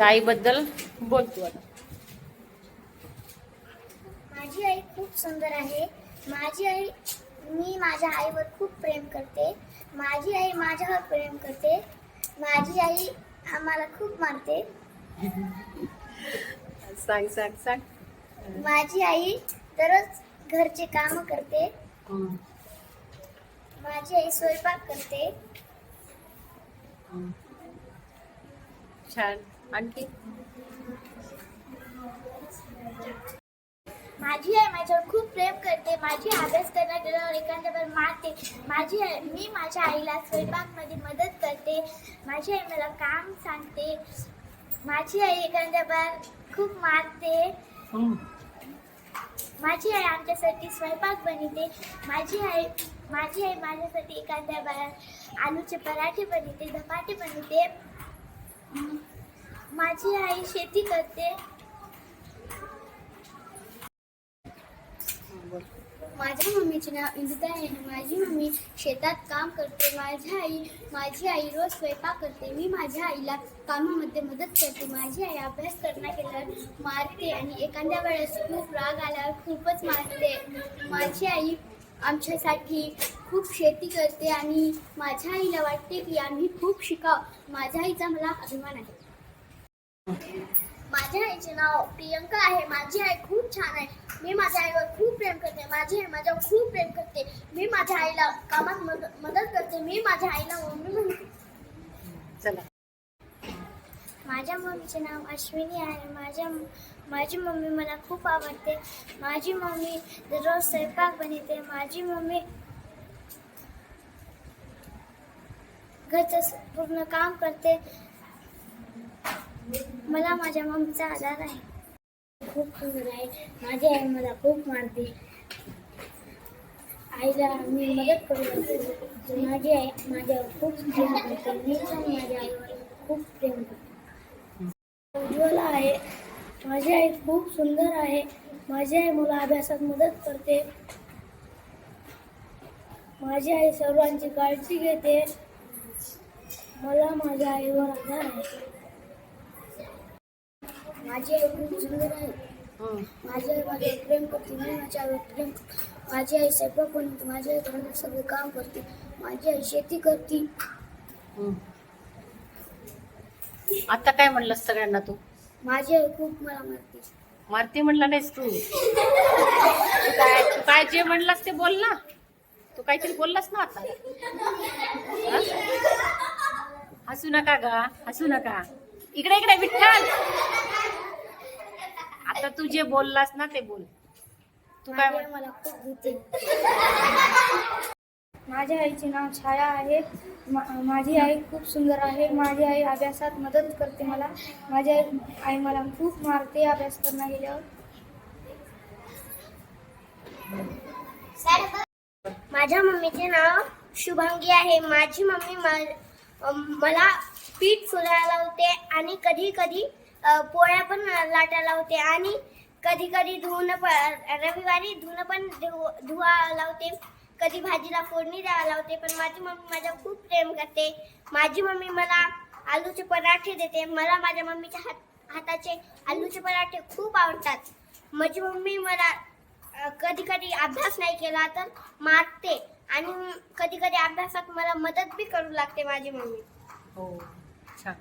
आईबद्दल बोलतो आता. माझी आई खूप सुंदर आहे. माझी आई मी माझ्या आईवर खूप प्रेम करते. माझी आई माझ्यावर प्रेम करते. माझी आई आम्हाला खूप मारते. सांग सांग सांग. माझी आई दररोज घरचे काम करते. माझी आई स्वयंपाक करते. छान. आणखी? माझी आई माझ्यावर खूप प्रेम करते. माझी अभ्यास करण्यात गेल्यावर एखाद्यावर मारते. माझी आई मी माझ्या आईला स्वयंपाकमध्ये मदत करते. माझी आई मला काम सांगते. माझी आई एखाद्यावर खूप मारते. माझी आई आमच्यासाठी स्वयंपाक बनवते. माझी आई माझी आई माझ्यासाठी एखाद्या बाहेर आलूचे पराठे बनवते धपाटे बनवते. माझी आई शेती करते. माझ्या मम्मीचे नाव इंदिता आहे. माझी मम्मी शेतात काम करते. माझी आई माझी आई रोज स्वयंपाक करते. मी माझ्या आईला कामामध्ये मदत करते. माझी आई अभ्यास करण्यात केल्यावर मारते आणि एखाद्या वेळेस खूप राग आल्यावर खूपच मारते. माझी आई आमच्यासाठी खूप शेती करते आणि माझ्या आईला वाटते की आम्ही खूप शिकाव. माझ्या आईचा मला अभिमान आहे. माझ्या आईचे नाव प्रियंका आहे. माझी आई खूप छान आहे. मी माझ्या आईवर खूप प्रेम करते. माझी आई माझ्यावर खूप प्रेम करते. मी माझ्या आईला कामात मद- मदत करते. मी माझ्या आईला मम्मी म्हणते. चला. माझ्या मम्मीचे नाव अश्विनी आहे. माझ्या माझी मम्मी मला खूप आवडते. माझी मम्मी दररोज स्वयंपाक बनवते. माझी मम्मी घरचं पूर्ण काम करते. मला माझ्या मम्मीचा आधार आहे. खूप सुंदर आहे. माझी आई मला खूप मारते. आईला मी मदत करू लागते माझी आई माझ्यावर खूप प्रेम करते. मी पण माझ्या आईवर खूप प्रेम करते. उज्ज्वला आहे. माझी आई खूप सुंदर आहे. माझी आई मला अभ्यासात मदत करते. माझी आई सर्वांची काळजी घेते. मला माझ्या आईवर आधार आहे. माझी आई खूप सुंदर आहे. माझी आई माझ्यावर प्रेम करते मी माझ्या आईवर प्रेम. माझी आई स्वयंपाक बनवते माझी आई घरात सगळे काम करते. माझी आई शेती करते. आता काय म्हणलंस सगळ्यांना तू? माझी आई खूप मला मारते. मारती म्हणला नाहीस तू. तू काय तू काय जे म्हणलास ते बोल ना. तू काहीतरी बोललास ना आता. हा? हसू नका गा हसू नका. इकडे इकडे विठ्ठल. आता तू जे बोललास ना ते बोल. तू काय म्हण मला खूप भीते माझ्या आईचे नाव छाया आहे. मा- माझी आई खूप सुंदर आहे. माझी आई अभ्यासात मदत करते मला. माझी आई आई मला खूप मारते अभ्यास करणं गेल्यावर. माझ्या मम्मीचे नाव शुभांगी आहे. माझी मम्मी म- मला पीठ फुलायला लावते आणि कधी कधी पोळ्या पण लाटायला लावते आणि कधी कधी धुणं पण रविवारी धुणं पण धु धुवा लावते कधी भाजीला फोडणी द्यायला लावते पण माझी मम्मी माझ्या खूप प्रेम करते. माझी मम्मी मला आलूचे पराठे देते. मला माझ्या मम्मीच्या हात हाताचे आलूचे पराठे खूप आवडतात. माझी मम्मी मला कधी कधी अभ्यास नाही केला तर मारते. आणि कधी कधी अभ्यासात मला मदत बी करू लागते माझी मम्मी. हो छान.